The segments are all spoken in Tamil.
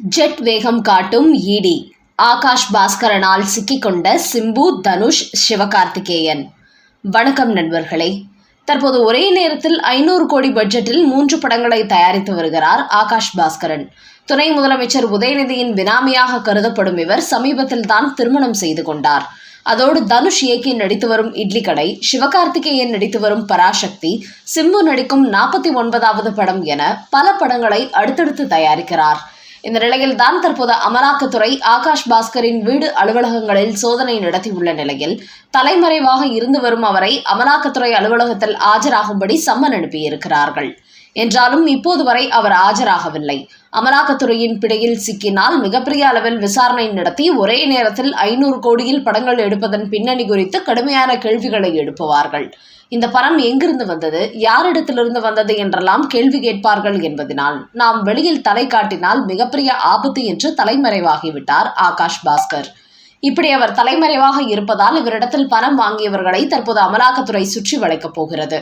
ஜெட் வேகம் காட்டும் ஈடி. ஆகாஷ் பாஸ்கரனால் சிக்கிக்கொண்ட சிம்பு தனுஷ் சிவகார்த்திகேயன். வணக்கம் நண்பர்களே. தற்போது ஒரே நேரத்தில் ஐநூறு கோடி பட்ஜெட்டில் மூன்று படங்களை தயாரித்து வருகிறார் ஆகாஷ் பாஸ்கரன். துணை முதலமைச்சர் உதயநிதியின் பினாமியாக கருதப்படும் இவர் சமீபத்தில் தான் திருமணம் செய்து கொண்டார். அதோடு தனுஷ் இயக்கி நடித்து வரும் இட்லி கடை சிவகார்த்திகேயன் நடித்து வரும் பராசக்தி சிம்பு நடிக்கும் நாற்பத்தி ஒன்பதாவது படம் என பல படங்களை அடுத்தடுத்து தயாரிக்கிறார். இந்த நிலையில் தான் தற்போது அமலாக்கத்துறை ஆகாஷ் பாஸ்கரின் வீடு அலுவலகங்களில் சோதனை நடத்தியுள்ள நிலையில் தலைமறைவாக இருந்து வரும் அவரை அமலாக்கத்துறை அலுவலகத்தில் ஆஜராகும்படி சம்மன் அனுப்பியிருக்கிறார்கள். என்றாலும் இப்போது வரை அவர் ஆஜராகவில்லை. அமலாக்கத்துறையின் பிடியில் சிக்கினால் மிகப்பெரிய அளவில் விசாரணை நடத்தி ஒரே நேரத்தில் ஐநூறு கோடியில் படங்கள் எடுப்பதன் பின்னணி குறித்து கடுமையான கேள்விகளை எழுப்புவார்கள். இந்த பணம் எங்கிருந்து வந்தது யாரிடத்திலிருந்து வந்தது என்றெல்லாம் கேள்வி கேட்பார்கள் என்பதனால் நாம் வெளியில் தலை காட்டினால் மிகப்பெரிய ஆபத்து என்று தலைமறைவாகிவிட்டார் ஆகாஷ் பாஸ்கர். இப்படி அவர் தலைமறைவாக இருப்பதால் இவரிடத்தில் பணம் வாங்கியவர்களை தற்போது அமலாக்கத்துறை சுற்றி வளைக்கப் போகிறது.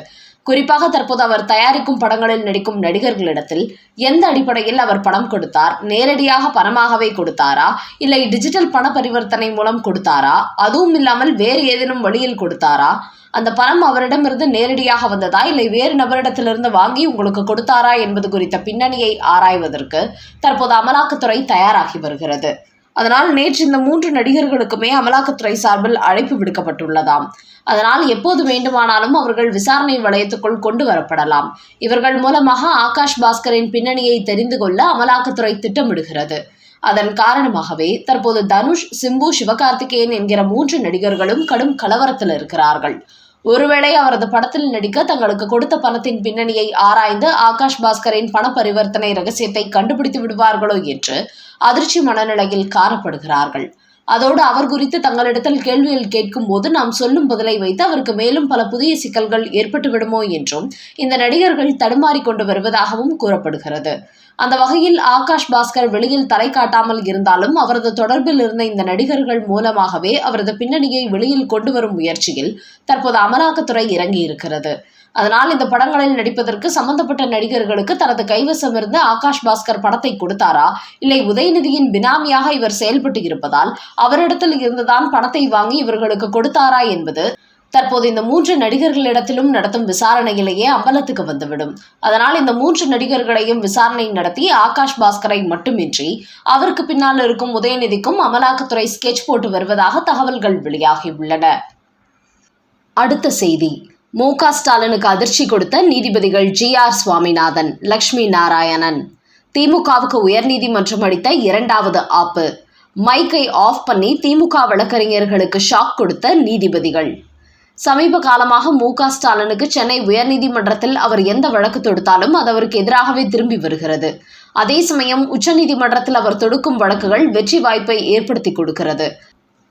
குறிப்பாக தற்போது அவர் தயாரிக்கும் படங்களில் நடிக்கும் நடிகர்களிடத்தில் எந்த அடிப்படையில் அவர் பணம் கொடுத்தார்? நேரடியாக பணமாகவே கொடுத்தாரா? இல்லை டிஜிட்டல் பண பரிவர்த்தனை மூலம் கொடுத்தாரா? அதுவும் இல்லாமல் வேறு ஏதேனும் வழியில் கொடுத்தாரா? அந்த பணம் அவரிடமிருந்து நேரடியாக வந்ததா? இல்லை வேறு நபரிடத்திலிருந்து வாங்கி உங்களுக்கு கொடுத்தாரா என்பது குறித்த பின்னணியை ஆராய்வதற்கு தற்போது அமலாக்கத்துறை தயாராகி வருகிறது. அதனால் நேற்று இந்த மூன்று நடிகர்களுக்குமே அமலாக்கத்துறை சார்பில் அழைப்பு விடுக்கப்பட்டுள்ளதாம். அதனால் எப்போது வேண்டுமானாலும் அவர்கள் விசாரணை வளையத்துக்குள் கொண்டு வரப்படலாம். இவர்கள் மூலமாக ஆகாஷ் பாஸ்கரின் பின்னணியை தெரிந்து கொள்ள அமலாக்கத்துறை திட்டமிடுகிறது. அதன் காரணமாகவே தற்போது தனுஷ் சிம்பு சிவகார்த்திகேயன் என்கிற மூன்று நடிகர்களும் கடும் கலவரத்தில் இருக்கிறார்கள். ஒருவேளை அவரது படத்தில் நடிக்க தங்களுக்கு கொடுத்த பணத்தின் பின்னணியை ஆராய்ந்து ஆகாஷ் பாஸ்கரின் பண பரிவர்த்தனை ரகசியத்தை கண்டுபிடித்து விடுவார்களோ என்று அதிர்ச்சி மனநிலையில் காணப்படுகிறார்கள். அதோடு அவர் குறித்து தங்களிடத்தில் கேள்விகள் கேட்கும் போது நாம் சொல்லும் பதிலை வைத்து அவருக்கு மேலும் பல புதிய சிக்கல்கள் ஏற்பட்டு விடுமோ என்றும் இந்த நடிகர்கள் தடுமாறிக்கொண்டு வருவதாகவும் கூறப்படுகிறது. அந்த வகையில் ஆகாஷ் பாஸ்கர் வெளியில் தலை காட்டாமல் இருந்தாலும் அவரது தொடர்பில் இருந்த இந்த நடிகர்கள் மூலமாகவே அவரது பின்னணியை வெளியில் கொண்டு வரும் முயற்சியில் தற்போது அமலாக்கத்துறை இறங்கியிருக்கிறது. அதனால் இந்த படங்களில் நடிப்பதற்கு சம்பந்தப்பட்ட நடிகர்களுக்கு தனது கைவசம் இருந்து ஆகாஷ் பாஸ்கர் படத்தை கொடுத்தாரா? இல்லை உதயநிதியின் பினாமியாக இவர் செயல்பட்டு இருப்பதால் அவரிடத்தில் இருந்துதான் பணத்தை வாங்கி இவர்களுக்கு கொடுத்தாரா என்பது தற்போது இந்த மூன்று நடிகர்களிடத்திலும் நடத்தும் விசாரணையிலேயே அம்பலத்துக்கு வந்துவிடும். அதனால் இந்த மூன்று நடிகர்களையும் விசாரணை நடத்தி ஆகாஷ் பாஸ்கரை மட்டுமின்றி அவருக்கு பின்னால் இருக்கும் உதயநிதிக்கும் அமலாக்கத்துறை ஸ்கெட்ச் போட்டு வருவதாக தகவல்கள் வெளியாகியுள்ளன. அடுத்த செய்தி. மு க ஸ்டாலினுக்கு அதிர்ச்சி கொடுத்த நீதிபதிகள் ஜி ஆர் சுவாமிநாதன் லக்ஷ்மி நாராயணன். திமுகவுக்கு உயர்நீதிமன்றம் அளித்த இரண்டாவது ஆப்பு. மைக்கை ஆஃப் பண்ணி திமுக வழக்கறிஞர்களுக்கு ஷாக் கொடுத்த நீதிபதிகள். சமீப காலமாக மு க ஸ்டாலினுக்கு சென்னை உயர்நீதிமன்றத்தில் அவர் எந்த வழக்கு தொடுத்தாலும் அது அவருக்கு எதிராகவே திரும்பி வருகிறது. அதே சமயம் உச்சநீதிமன்றத்தில் அவர் தொடுக்கும் வழக்குகள் வெற்றி வாய்ப்பை ஏற்படுத்தி கொடுக்கிறது.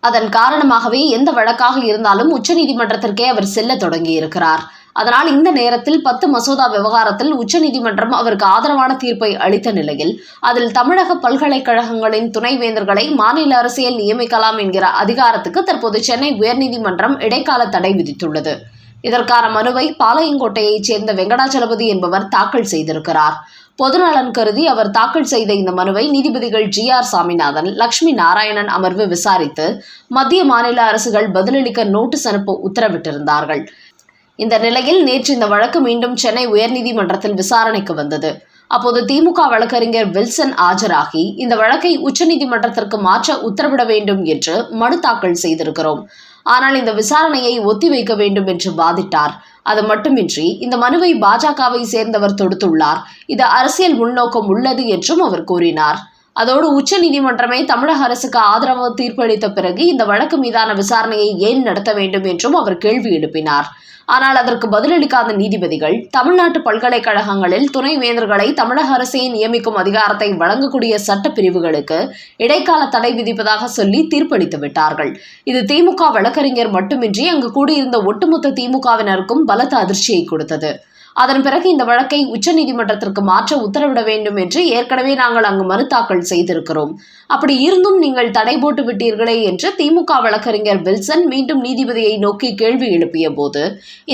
அதன் காரணமாகவே எந்த வழக்காக இருந்தாலும் உச்சநீதிமன்றத்திற்கே அவர் செல்ல தொடங்கியிருக்கிறார். அதனால் இந்த நேரத்தில் பத்து மசோதா விவகாரத்தில் உச்சநீதிமன்றம் அவருக்கு ஆதரவான தீர்ப்பை அளித்த நிலையில் அதில் தமிழக பல்கலைக்கழகங்களின் துணைவேந்தர்களை மாநில அரசியல் நியமிக்கலாம் என்கிற அதிகாரத்துக்கு தற்போது சென்னை உயர்நீதிமன்றம் இடைக்கால தடை விதித்துள்ளது. இதற்கான மனுவை பாளையங்கோட்டையைச் சேர்ந்த வெங்கடாச்சலபதி என்பவர் தாக்கல் செய்திருக்கிறார். பொதுநலன் கருதி அவர் தாக்கல் செய்த இந்த மனுவை நீதிபதிகள் ஜி ஆர் சாமிநாதன் லட்சுமி நாராயணன் அமர்வு விசாரித்து மத்திய மாநில அரசுகள் பதிலளிக்க நோட்டீஸ் அனுப்ப உத்தரவிட்டிருந்தார்கள். இந்த நிலையில் நேற்று இந்த வழக்கு மீண்டும் சென்னை உயர்நீதிமன்றத்தில் விசாரணைக்கு வந்தது. அப்போது திமுக வழக்கறிஞர் வில்சன் ஆஜராகி இந்த வழக்கை உச்சநீதிமன்றத்திற்கு மாற்ற உத்தரவிட வேண்டும் என்று மனு தாக்கல் செய்திருக்கிறோம். ஆனால் இந்த விசாரணையை ஒத்திவைக்க வேண்டும் என்று வாதிட்டார். அது மட்டுமின்றி இந்த மனுவை பாஜகவை சேர்ந்தவர் தொடுத்துள்ளார். இது அரசியல் உள்நோக்கம் உள்ளது என்றும் அவர் கூறினார். அதோடு உச்ச நீதிமன்றமே தமிழக அரசுக்கு ஆதரவு தீர்ப்பளித்த பிறகு இந்த வழக்கு மீதான விசாரணையை ஏன் நடத்த வேண்டும் என்றும் அவர் கேள்வி எழுப்பினார். ஆனால் அதற்கு பதிலளிக்காத நீதிபதிகள் தமிழ்நாட்டு பல்கலைக்கழகங்களில் துணைவேந்தர்களை தமிழக அரசே நியமிக்கும் அதிகாரத்தை வழங்கக்கூடிய சட்ட பிரிவுகளுக்கு இடைக்கால தடை விதிப்பதாக சொல்லி தீர்ப்பளித்து விட்டார்கள். இது திமுக வழக்கறிஞர் மட்டுமின்றி அங்கு கூடியிருந்த ஒட்டுமொத்த திமுகவினருக்கும் பலத்த அதிர்ச்சியை கொடுத்தது. அதன் பிறகு இந்த வழக்கை உச்சநீதிமன்றத்திற்கு மாற்ற உத்தரவிட வேண்டும் என்று ஏற்கனவே நாங்கள் அங்கு மனு தாக்கல் செய்திருக்கிறோம். அப்படி இருந்தும் நீங்கள் தடை போட்டு விட்டீர்களே என்று திமுக வழக்கறிஞர் வில்சன் மீண்டும் நீதிபதியை நோக்கி கேள்வி எழுப்பிய போது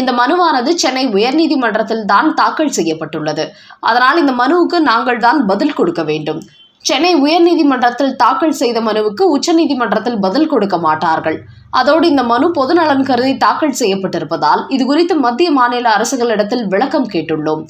இந்த மனுவானது சென்னை உயர்நீதிமன்றத்தில் தான் தாக்கல் செய்யப்பட்டுள்ளது. அதனால் இந்த மனுவுக்கு நாங்கள் தான் பதில் கொடுக்க வேண்டும். சென்னை உயர்நீதிமன்றத்தில் தாக்கல் செய்த மனுவுக்கு உச்சநீதிமன்றத்தில் பதில் கொடுக்க மாட்டார்கள். அதோடு இந்த மனு பொதுநலன் கருதி தாக்கல் செய்யப்பட்டிருப்பதால் இதுகுறித்து மத்திய மாநில அரசுகளிடத்தில் விளக்கம் கேட்டுள்ளோம்.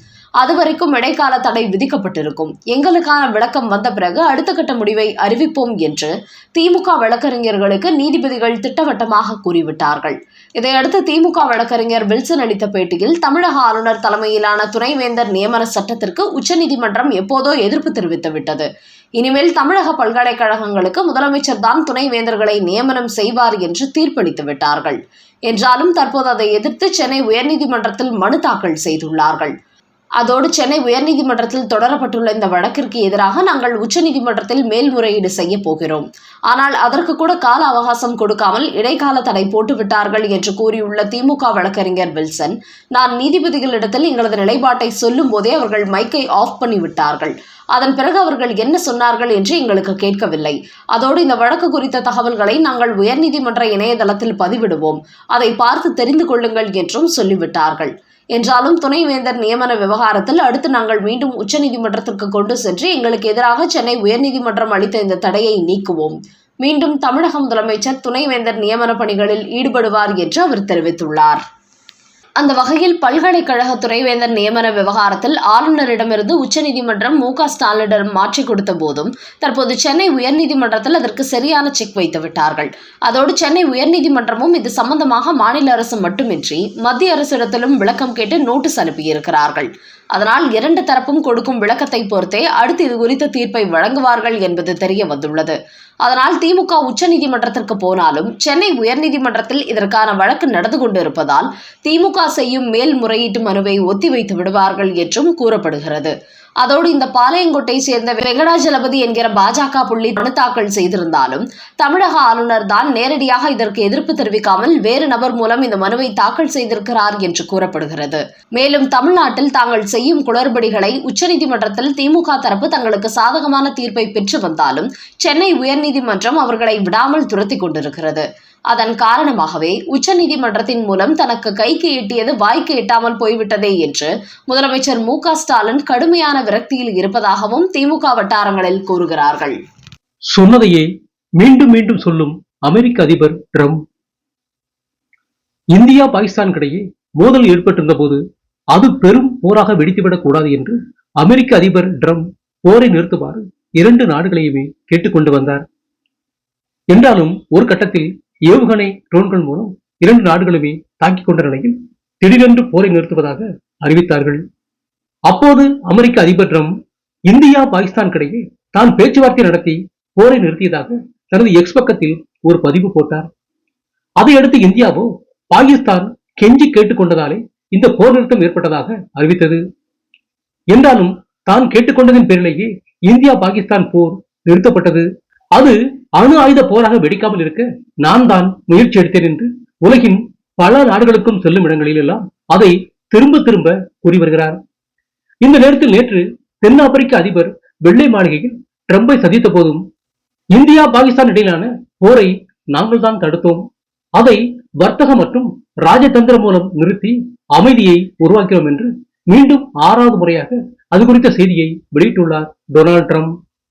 அதுவரைக்கும் இடைக்கால தடை விதிக்கப்பட்டிருக்கும். எங்களுக்கான விளக்கம் வந்த பிறகு அடுத்த கட்ட முடிவை அறிவிப்போம் என்று திமுக வழக்கறிஞர்களுக்கு நீதிபதிகள் திட்டவட்டமாக கூறிவிட்டார்கள். இதையடுத்து திமுக வழக்கறிஞர் வில்சன் அளித்த பேட்டியில் தமிழக ஆளுநர் தலைமையிலான துணைவேந்தர் நியமன சட்டத்திற்கு உச்சநீதிமன்றம் எப்போதோ எதிர்ப்பு தெரிவித்துவிட்டது. இனிமேல் தமிழக பல்கலைக்கழகங்களுக்கு முதலமைச்சர் தான் துணைவேந்தர்களை நியமனம் செய்வார் என்று தீர்ப்பளித்து விட்டார்கள். என்றாலும் தற்போது அதை எதிர்த்து சென்னை உயர்நீதிமன்றத்தில் மனு தாக்கல் செய்துள்ளார்கள். அதோடு சென்னை உயர்நீதிமன்றத்தில் தொடரப்பட்டுள்ள இந்த வழக்கிற்கு எதிராக நாங்கள் உச்சநீதிமன்றத்தில் மேல்முறையீடு செய்ய போகிறோம். ஆனால் அதற்கு கூட கால அவகாசம் கொடுக்காமல் இடைக்கால தடை போட்டு விட்டார்கள் என்று கூறியுள்ள திமுக வழக்கறிஞர் வில்சன் நான் நீதிபதிகளிடத்தில் எங்களது நிலைப்பாட்டை சொல்லும் போதே அவர்கள் மைக்கை ஆஃப் பண்ணிவிட்டார்கள். அதன் பிறகு அவர்கள் என்ன சொன்னார்கள் என்று எங்களுக்கு கேட்கவில்லை. அதோடு இந்த வழக்கு குறித்த தகவல்களை நாங்கள் உயர்நீதிமன்ற இணையதளத்தில் பதிவிடுவோம். அதை பார்த்து தெரிந்து கொள்ளுங்கள் என்றும் சொல்லிவிட்டார்கள். என்றாலும் துணைவேந்தர் நியமன விவகாரத்தில் அடுத்து நாங்கள் மீண்டும் உச்சநீதிமன்றத்திற்கு கொண்டு சென்று எங்களுக்கு எதிராக சென்னை உயர்நீதிமன்றம் அளித்த இந்த தடையை நீக்குவோம். மீண்டும் தமிழக முதலமைச்சர் துணைவேந்தர் நியமன பணிகளில் ஈடுபடுவார் என்று அவர் தெரிவித்துள்ளார். அந்த வகையில் பல்கலைக்கழக துறைவேந்தர் நியமன விவகாரத்தில் ஆளுநரிடமிருந்து உச்சநீதிமன்றம் மு க ஸ்டாலினிடம் மாற்றிக் கொடுத்த போதும் தற்போது சென்னை உயர்நீதிமன்றத்தில் அதற்கு சரியான செக் வைத்து விட்டார்கள். அதோடு சென்னை உயர்நீதிமன்றமும் இது சம்பந்தமாக மாநில அரசு மட்டுமின்றி மத்திய அரசிடத்திலும் விளக்கம் கேட்டு நோட்டீஸ் அனுப்பியிருக்கிறார்கள். அதனால் இரண்டு தரப்பும் கொடுக்கும் விளக்கத்தை பொறுத்தே அடுத்து இது குறித்த தீர்ப்பை வழங்குவார்கள் என்பது தெரிய வந்துள்ளது. அதனால் திமுக உச்சநீதிமன்றத்திற்கு போனாலும் சென்னை உயர்நீதிமன்றத்தில் இதற்கான வழக்கு நடந்து கொண்டிருப்பதால் திமுக செய்யும் மேல்முறையீட்டு மனுவை ஒத்திவைத்து விடுவார்கள் என்றும் கூறப்படுகிறது. அதோடு இந்த பாளையங்கோட்டை சேர்ந்த வெங்கடாஜலபதி என்கிற பாஜக புள்ளி மனு தாக்கல் செய்திருந்தாலும் தமிழக ஆளுநர் தான் நேரடியாக இதற்கு எதிர்ப்பு தெரிவிக்காமல் வேறு நபர் மூலம் இந்த மனுவை தாக்கல் செய்திருக்கிறார் என்று கூறப்படுகிறது. மேலும் தமிழ்நாட்டில் தாங்கள் செய்யும் குளறுபடிகளை உச்சநீதிமன்றத்தில் திமுக தரப்பு தங்களுக்கு சாதகமான தீர்ப்பை பெற்று வந்தாலும் சென்னை உயர்நீதிமன்றம் அவர்களை விடாமல் துரத்தி கொண்டிருக்கிறது. அதன் காரணமாகவே உச்சநீதிமன்றத்தின் மூலம் தனக்கு கைக்கு எட்டியது வாய்க்கு எட்டாமல் போய்விட்டதே என்று முதலமைச்சர் மு ஸ்டாலின் கடுமையான விரக்தியில் இருப்பதாகவும் திமுக வட்டாரங்களில் கூறுகிறார்கள். சொன்னதையே மீண்டும் மீண்டும் சொல்லும் அமெரிக்க அதிபர் ட்ரம்ப். இந்தியா பாகிஸ்தானுக்கிடையே மோதல் ஏற்பட்டிருந்த போது அது பெரும் போராக வெடித்துவிடக் கூடாது என்று அமெரிக்க அதிபர் ட்ரம்ப் போரை நிறுத்துமாறு இரண்டு நாடுகளையுமே கேட்டுக்கொண்டு வந்தார். என்றாலும் ஒரு கட்டத்தில் ஏவுகணை ட்ரோன்கள் மூலம் இரண்டு நாடுகளுமே தாக்கிக் கொண்ட நிலையில் திடீரென்று போரை நிறுத்துவதாக அறிவித்தார்கள். அப்போது அமெரிக்க அதிபர் ட்ரம்ப் இந்தியா பாகிஸ்தானுக்கிடையே தான் பேச்சுவார்த்தை நடத்தி போரை நிறுத்தியதாக தனது எக்ஸ் பக்கத்தில் ஒரு பதிவு போட்டார். அதையடுத்து இந்தியாவோ பாகிஸ்தான் கெஞ்சி கேட்டுக்கொண்டதாலே இந்த போர் நிறுத்தம் ஏற்பட்டதாக அறிவித்தது. என்றாலும் தான் கேட்டுக்கொண்டதின் பேரிலேயே இந்தியா பாகிஸ்தான் போர் நிறுத்தப்பட்டது. அது அணு ஆயுத போராக வெடிக்காமல் இருக்க நான் தான் முயற்சி எடுத்தேன் என்று உலகின் பல நாடுகளுக்கும் செல்லும் இடங்களில் எல்லாம் அதை திரும்ப திரும்ப கூறி வருகிறார். இந்த நேரத்தில் நேற்று தென்னாப்பிரிக்க அதிபர் வெள்ளை மாளிகையில் ட்ரம்பை சந்தித்த போதும் இந்தியா பாகிஸ்தான் இடையிலான போரை நாங்கள் தான் தடுத்தோம். அதை வர்த்தகம் மற்றும் ராஜதந்திரம் மூலம் நிறுத்தி அமைதியை உருவாக்கிறோம் என்று மீண்டும் ஆறாவது முறையாக அது குறித்த செய்தியை வெளியிட்டுள்ளார் டொனால்ட் ட்ரம்ப்.